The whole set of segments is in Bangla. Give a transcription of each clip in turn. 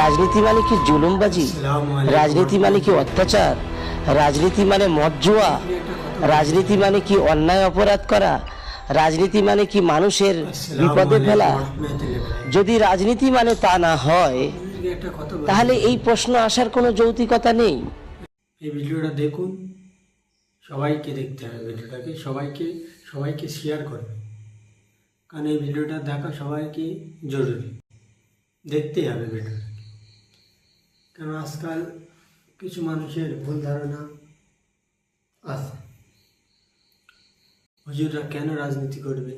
রাজনীতি মানে কি জুলুমবাজি? রাজনীতি মানে কি অত্যাচার? রাজনীতি মানে মদ জুয়া? রাজনীতি মানে কি অন্যায় অপরাধ করা? রাজনীতি মানে কি মানুষের বিপদে ফেলা? যদি রাজনীতি মানে তা না হয়। তাহলে এই প্রশ্ন আসার কোনো যৌতিকতা নেই। এই ভিডিওটা দেখুন। সবাইকে দেখতে হবে ভিডিওটাকে। সবাইকে সবাইকে শেয়ার করবে কারণ এই ভিডিওটা দেখা সবাইকে জরুরি। দেখতেই হবে ভিডিওটা। কারণ আজকাল কিছু মানুষের ভুল ধারণা আছে? হুজুররা কেন রাজনীতি করবে?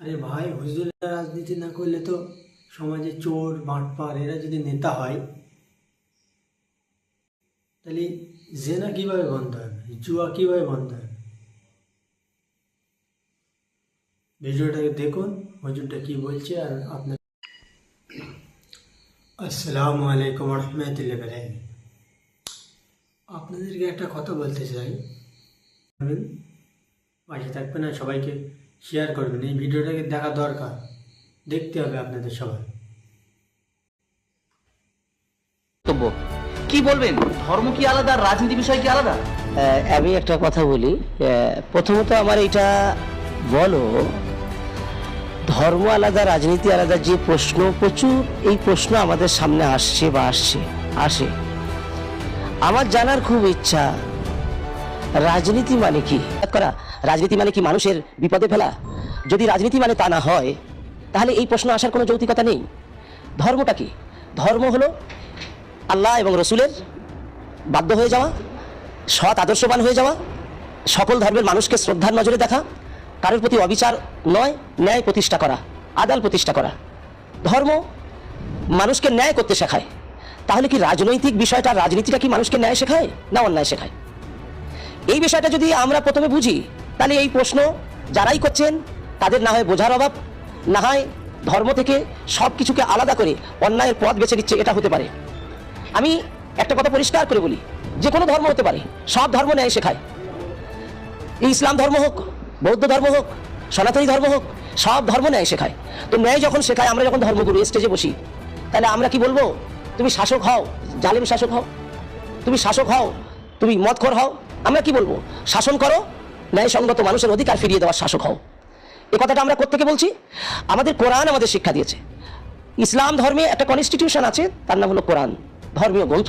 আরে ভাই, হুজুররা রাজনীতি না করলে তো সমাজে চোর, বাটপার, এরা যদি নেতা হয়, তাহলে জেনা কীভাবে বন্ধ হবে? জুয়া কীভাবে বন্ধ হবে? ভিডিওটাকে দেখুন, হুজুরটা কি বলছে আর আপনার আসসালামু আলাইকুম রহমতুল্লাহ বারাকাতুহু। আপনাদেরকে একটা কথা বলতে চাই। পাশে থাকবেন আর সবাইকে শেয়ার করবেন। এই ভিডিওটাকে দেখা দরকার। দেখতে হবে আপনাদের সবাই কি বলবেন? ধর্ম কি আলাদা? রাজনীতি বিষয় কি আলাদা? আহ, আমি একটা কথা বলি। আহ, প্রথমত আমার এটা বলো ধর্ম আলাদা, রাজনীতি আলাদা, যে প্রশ্ন, প্রচুর এই প্রশ্ন আমাদের সামনে আসছে বা আসছে, আসে। আমার জানার খুব ইচ্ছা, রাজনীতি মানে কি? করা রাজনীতি মানে কি মানুষের বিপদে ফেলা? যদি রাজনীতি মানে তা না হয়, তাহলে এই প্রশ্ন আসার কোনো যৌতিকতা নেই। ধর্মটা কি? ধর্ম হলো আল্লাহ এবং রসুলের বাধ্য হয়ে যাওয়া, সৎ, আদর্শবান হয়ে যাওয়া, সকল ধর্মের মানুষকে শ্রদ্ধার নজরে দেখা কারোর প্রতি অবিচার নয়, ন্যায় প্রতিষ্ঠা করা, আদাল প্রতিষ্ঠা করা। ধর্ম মানুষকে ন্যায় করতে শেখায়। তাহলে কি রাজনৈতিক বিষয়টা, রাজনীতিটা কি মানুষকে ন্যায় শেখায় না অন্যায় শেখায়? এই বিষয়টা যদি আমরা প্রথমে বুঝি, তাহলে এই প্রশ্ন যারাই করছেন, তাদের না হয় বোঝার অভাব, না হয় ধর্ম থেকে সব কিছুকে আলাদা করে অন্যায়ের পথ বেছে নিচ্ছে, এটা হতে পারে। আমি একটা কথা পরিষ্কার করে বলি, যে কোনো ধর্ম হতে পারে, সব ধর্ম ন্যায় শেখায়। ইসলাম ধর্ম হোক বৌদ্ধ ধর্ম হোক, সনাতনী ধর্ম হোক, সব ধর্ম ন্যায় শেখায়। তো ন্যায় যখন শেখায়, আমরা যখন ধর্মগুরু স্টেজে বসি, তাহলে আমরা কি বলব? তুমি শাসক হও, জালেম শাসক হও। তুমি শাসক হও, তুমি মদখোর হও। আমরা কি বলব? শাসন করো, ন্যায়সঙ্গত মানুষের অধিকার ফিরিয়ে দেওয়ার শাসক হও। এ কথাটা আমরা কোথেকে বলছি? আমাদের কোরআন আমাদের শিক্ষা দিয়েছে। ইসলাম ধর্মে একটা কনস্টিটিউশন আছে, তার নাম হলো কোরআন, ধর্মীয় গ্রন্থ।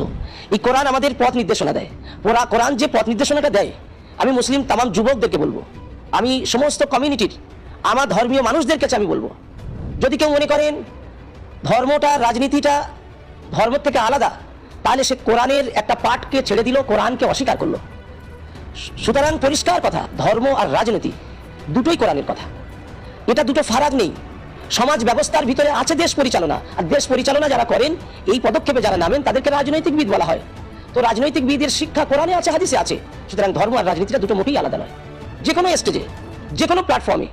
এই কোরআন আমাদের পথ নির্দেশনা দেয়। কোরআন যে পথ নির্দেশনাটা দেয়, আমি মুসলিম তামাম যুবকদেরকে বলব আমি সমস্ত কমিউনিটির, আমার ধর্মীয় মানুষদের কাছে আমি বলব। যদি কেউ মনে করেন ধর্মটা, রাজনীতিটা, ধর্ম থেকে আলাদা, তাহলে সে কোরআনের একটা পাঠকে ছেড়ে দিল, কোরআনকে অস্বীকার করল। সুতরাং পরিষ্কার কথা, ধর্ম আর রাজনীতি দুটোই কোরআনের কথা। এটা দুটো ফারাক নেই। সমাজ ব্যবস্থার ভিতরে আছে দেশ পরিচালনা, আর দেশ পরিচালনা যারা করেন, এই পদক্ষেপে যারা নামেন, তাদেরকে রাজনৈতিকবিদ বলা হয়। তো রাজনৈতিকবিদের শিক্ষা কোরআনে আছে, হাদিসে আছে। সুতরাং ধর্ম আর রাজনীতিটা দুটো মোটেই আলাদা নয়। যে কোনো স্টেজে যে কোনো প্ল্যাটফর্মে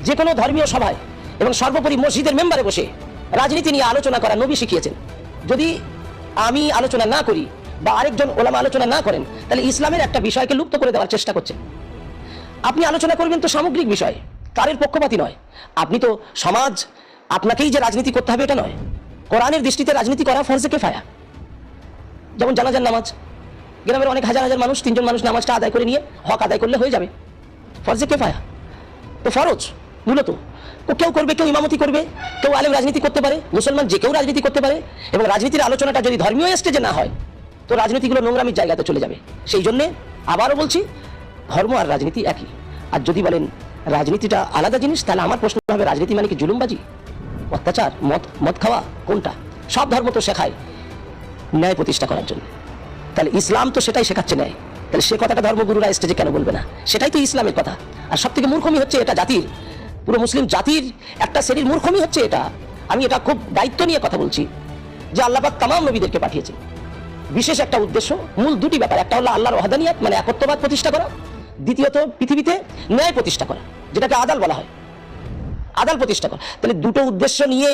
যে কোনো ধর্মীয় সভায় এবং সর্বোপরি মসজিদের মেম্বারে বসে রাজনীতি নিয়ে আলোচনা করা নবী শিখিয়েছেন। যদি আমি আলোচনা না করি বা আরেকজন ওলামা আলোচনা না করেন, তাহলে ইসলামের একটা বিষয়কে লুপ্ত করে দেওয়ার চেষ্টা করছেন। আপনি আলোচনা করবেন তো সামগ্রিক বিষয়, কারের পক্ষপাতী নয়। আপনি তো সমাজ, আপনাকেই যে রাজনীতি করতে হবে এটা নয়। কোরআনের দৃষ্টিতে রাজনীতি করা ফরজে কেফায়া। যেমন জানাজার নামাজ। গ্রামের অনেক হাজার হাজার মানুষ, তিনজন মানুষ নামাজটা আদায় করে নিয়ে হক আদায় করলে হয়ে যাবে। ফরজে কেফায়া তো ফরজ, মূলত। তো কেউ করবে, কেউ ইমামতি করবে, কেউ আলেম রাজনীতি করতে পারে, মুসলমান যে কেউ রাজনীতি করতে পারে, এবং রাজনীতির আলোচনাটা যদি ধর্মীয় স্টেজে না হয়, তো রাজনীতিগুলো নোংরামির জায়গাতে চলে যাবে। সেই জন্যে আবারও বলছি, ধর্ম আর রাজনীতি একই। আর যদি বলেন, রাজনীতিটা আলাদা জিনিস, তাহলে আমার প্রশ্ন হবে, রাজনীতি মানে কি জুলুমবাজি? অত্যাচার, মদ মদ খাওয়া, কোনটা? সব ধর্ম তো শেখায় ন্যায় প্রতিষ্ঠা করার জন্য। তাহলে ইসলাম তো সেটাই শেখাচ্ছে ন্যায়। তাহলে সে কথাটা ধর্মগুরুরা স্টেজে কেন বলবে না? সেটাই তো ইসলামের কথা। আর সব থেকে মূর্খমি হচ্ছে এটা জাতির। পুরো মুসলিম জাতির একটা শ্রেণির মূর্খমি হচ্ছে এটা। আমি এটা খুব দায়িত্ব নিয়ে কথা বলছি যে আল্লাহবাদ তামাম নবীদেরকে পাঠিয়েছে। বিশেষ একটা উদ্দেশ্য, মূল দুটি ব্যাপার। একটা হলো আল্লাহর ওয়াহাদানিয়াত মানে একত্ববাদ প্রতিষ্ঠা করা। দ্বিতীয়ত, পৃথিবীতে ন্যায় প্রতিষ্ঠা করা, যেটাকে আদাল বলা হয়। আদাল প্রতিষ্ঠা করা। তাহলে দুটো উদ্দেশ্য নিয়ে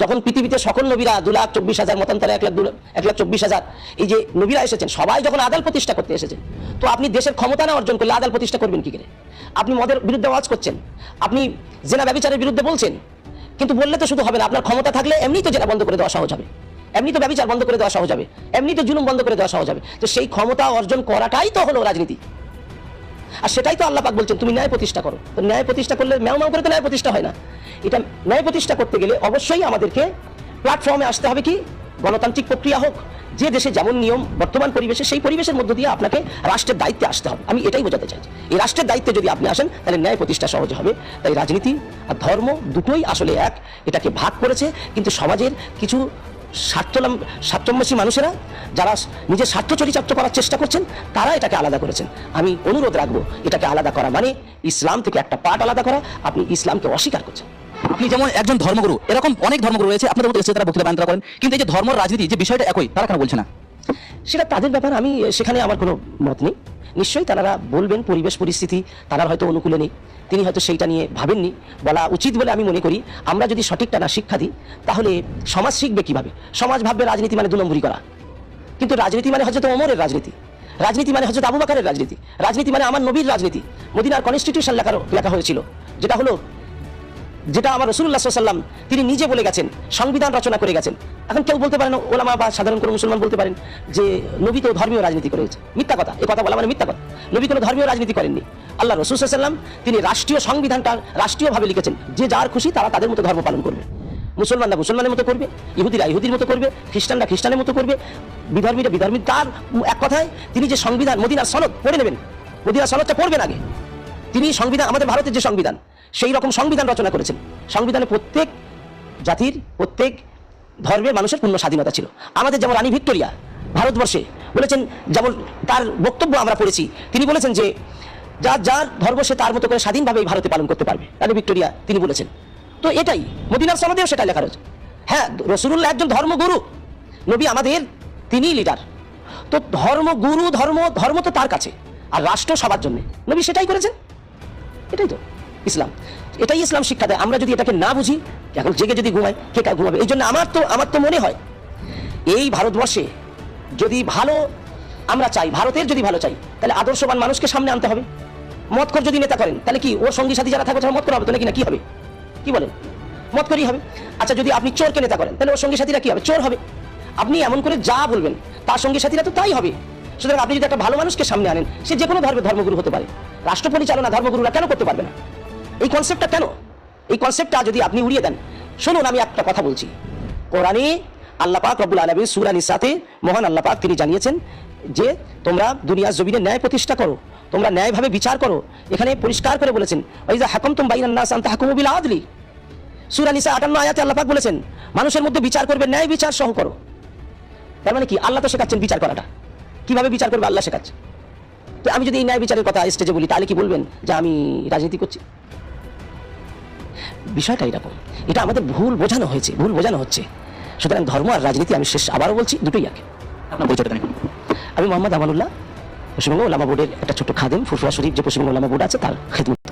যখন পৃথিবীতে সকল নবীরা দু লাখ চব্বিশ হাজার মতন মতান্তরে এক লাখ দু এক লাখ চব্বিশ হাজার, এই যে নবীরা এসেছেন, সবাই যখন আদাল প্রতিষ্ঠা করতে এসেছেন তো আপনি দেশের ক্ষমতা না অর্জন করলে আদাল প্রতিষ্ঠা করবেন কি করে? আপনি মদের বিরুদ্ধে আওয়াজ করছেন, আপনি জেনা ব্যবচারের বিরুদ্ধে বলছেন, কিন্তু বললে তো শুধু হবে না, আপনার ক্ষমতা থাকলে এমনি তো জেলা বন্ধ করে দেওয়া সহজ হবে এমনি তো ব্যবচার বন্ধ করে দেওয়া সহজ হবে এমনি তো জুলুম বন্ধ করে দেওয়া সহজ হবে, তো সেই ক্ষমতা অর্জন করাটাই তো হলো রাজনীতি। আর সেটাই তো আল্লাহ পাক বলছেন, তুমি ন্যায় প্রতিষ্ঠা করো। তো ন্যায় প্রতিষ্ঠা করলে ম্যাও ম্যাও করে তো ন্যায় প্রতিষ্ঠা হয় না। এটা ন্যায় প্রতিষ্ঠা করতে গেলে অবশ্যই আমাদেরকে প্ল্যাটফর্মে আসতে হবে কি? গণতান্ত্রিক প্রক্রিয়া হোক, যে দেশে যেমন নিয়ম, বর্তমান পরিবেশে সেই পরিবেশের মধ্য দিয়ে আপনাকে রাষ্ট্রের দায়িত্বে আসতে হবে। আমি এটাই বোঝাতে চাই এই রাষ্ট্রের দায়িত্বে যদি আপনি আসেন, তাহলে ন্যায় প্রতিষ্ঠা সহজ হবে। তাই রাজনীতি আর ধর্ম দুটোই আসলে এক। এটাকে ভাগ করেছে, কিন্তু সমাজের কিছু স্বার্থলাম স্বার্থন্বেষী মানুষেরা যারা নিজের স্বার্থ চরিচার্য করার চেষ্টা করছেন, তারা এটাকে আলাদা করেছেন। আমি অনুরোধ রাখব, এটাকে আলাদা করা মানে ইসলাম থেকে একটা পার্ট আলাদা করা, আপনি ইসলামকে অস্বীকার করছেন। আপনি যেমন একজন ধর্মগুরু, এরকম অনেক ধর্মগুরু রয়েছে, আপনাদের মধ্যে এসে তারা বক্তৃতা বায়ন করেন, কিন্তু এই যে ধর্ম, রাজনীতি, যে বিষয়টা একই, তারা কেন বলছে না? সেটা তাদের ব্যাপার, আমি সেখানে আমার কোনো মত নেই। নিশ্চয়ই তারা বলবেন পরিবেশ, পরিস্থিতি, তারা হয়তো অনুকূলে নেই। তিনি হয়তো সেইটা নিয়ে ভাবেননি। বলা উচিত বলে আমি মনে করি, আমরা যদি সঠিকটা না শিক্ষা দিই, তাহলে সমাজ শিখবে কীভাবে? সমাজ ভাববে রাজনীতি মানে দু করা। কিন্তু রাজনীতি মানে হচ্ছে তো অমরের রাজনীতি। রাজনীতি মানে হচ্ছে আবু বাকারের রাজনীতি। রাজনীতি মানে আমার নবীর রাজনীতি। মদিনার কনস্টিটিউশন লেখা লেখা হয়েছিল, যেটা হলো যেটা আমার রসুল্লাহ সাল্লাম তিনি নিজে বলে গেছেন, সংবিধান রচনা করে গেছেন। এখন কেউ বলতে পারেন ওলামা বা সাধারণ কোনো মুসলমান বলতে পারেন যে নবী তো ধর্মীয় রাজনীতি করেছে মিথ্যা কথা, এ কথা বলা মানে মিথ্যা কথা। নবী কোনো ধর্মীয় রাজনীতি করেননি। আল্লাহ রসুল সাল্লাম তিনি রাষ্ট্রীয় সংবিধানটা রাষ্ট্রীয়ভাবে লিখেছেন, যে যার খুশি তারা তাদের মতো ধর্ম পালন করবে। মুসলমানরা মুসলমানের মতো করবে, ইহুদিরা ইহুদির মতো করবে, খ্রিস্টানরা খ্রিস্টানের মতো করবে, বিধর্মীরা বিধর্মী, তার এক কথায় তিনি যে সংবিধান, মদিনার সনদ পড়ে নেবেন, মদিনার সনদটা পড়বেন আগে। তিনি সংবিধান, আমাদের ভারতের যে সংবিধান সেই রকম সংবিধান রচনা করেছেন। সংবিধানে প্রত্যেক জাতির, প্রত্যেক ধর্মের মানুষের পূর্ণ স্বাধীনতা ছিল। আমাদের যেমন রানী ভিক্টোরিয়া ভারতবর্ষে বলেছেন, যেমন তার বক্তব্য আমরা পড়েছি, তিনি বলেছেন যে যার যার ধর্ম সে তার মতো করে স্বাধীনভাবে ভারতে পালন করতে পারবে। রানী ভিক্টোরিয়া তিনি বলেছেন। তো এটাই, মদিনার সনদেও সেটা লেখা রয়েছে। হ্যাঁ রসুল্লাহ একজন ধর্মগুরু, নবী আমাদের তিনিই লিডার। তো ধর্মগুরু ধর্ম ধর্ম তো তার কাছে, আর রাষ্ট্র সবার জন্য। নবী সেটাই করেছেন। এটাই তো। ইসলাম। এটাই ইসলাম শিক্ষা দেয়। আমরা যদি এটাকে না বুঝি এখন জেগে যদি ঘুমাই কে কার ঘুমাবে? এই জন্য আমার তো আমার তো মনে হয়, এই ভারতবর্ষে যদি ভালো আমরা চাই, ভারতের যদি ভালো চাই, তাহলে আদর্শবান মানুষকে সামনে আনতে হবে। মতকর যদি নেতা করেন, তাহলে কি ওর সঙ্গী সাথী যারা থাকবে, তারা মত করা হবে তো নাকি না? কি হবে? কি বলেন? মত করেই হবে। আচ্ছা যদি আপনি চোরকে নেতা করেন, তাহলে ওর সঙ্গী সাথীরা কি হবে? চোর হবে। আপনি এমন করে যা বলবেন, তার সঙ্গী সাথীরা তো তাই হবে। সুতরাং আপনি যদি একটা ভালো মানুষকে সামনে আনেন, সে যে কোনো ধর্মের ধর্মগুরু হতে পারে। রাষ্ট্র পরিচালনা ধর্মগুরুরা কেন করতে পারবে না? এই কনসেপ্টটা কেন? এই কনসেপ্টটা যদি আপনি উড়িয়ে দেন, শুনুন আমি একটা কথা বলছি। কোরআনে আল্লাহ পাক রব্বুল আলমী সুরা নিসাতে মহান আল্লাহ পাক তিনি জানিয়েছেন যে, তোমরা দুনিয়ার জমিনে ন্যায় প্রতিষ্ঠা করো, তোমরা ন্যায়ভাবে বিচার করো। এখানে পরিষ্কার করে বলেছেন ওই যে হাকম তুম বাইনান নাস আনতা হাকুমু বিল আদলি। সুরা নিসা আটান্ন আয়াতে আল্লাহ পাক বলেছেন, মানুষের মধ্যে বিচার করবে, ন্যায় বিচার সহ করো। তার মানে কি? আল্লাহ তো শেখাচ্ছেন বিচার করাটা। কীভাবে বিচার করবে আল্লাহ শেখাচ্ছে? তো আমি যদি এই ন্যায় বিচারের কথা স্টেজে বলি, তাহলে কি বলবেন যে আমি রাজনীতি করছি? বিষয়টা এরকম এটা আমাদের ভুল বোঝানো হয়েছে ভুল বোঝানো হচ্ছে। সুতরাং ধর্ম আর রাজনীতি আমি শেষ আবারও বলছি দুটোই আগে আপনার আমি মোহাম্মদ আমানুল্লাহ পশ্চিমবঙ্গ ওলামা বোর্ডের একটা ছোট্ট খাদেম ফুরফুরা শরীফ যে পশ্চিমবঙ্গ ওলামা বোর্ড আছে তার খেদমত।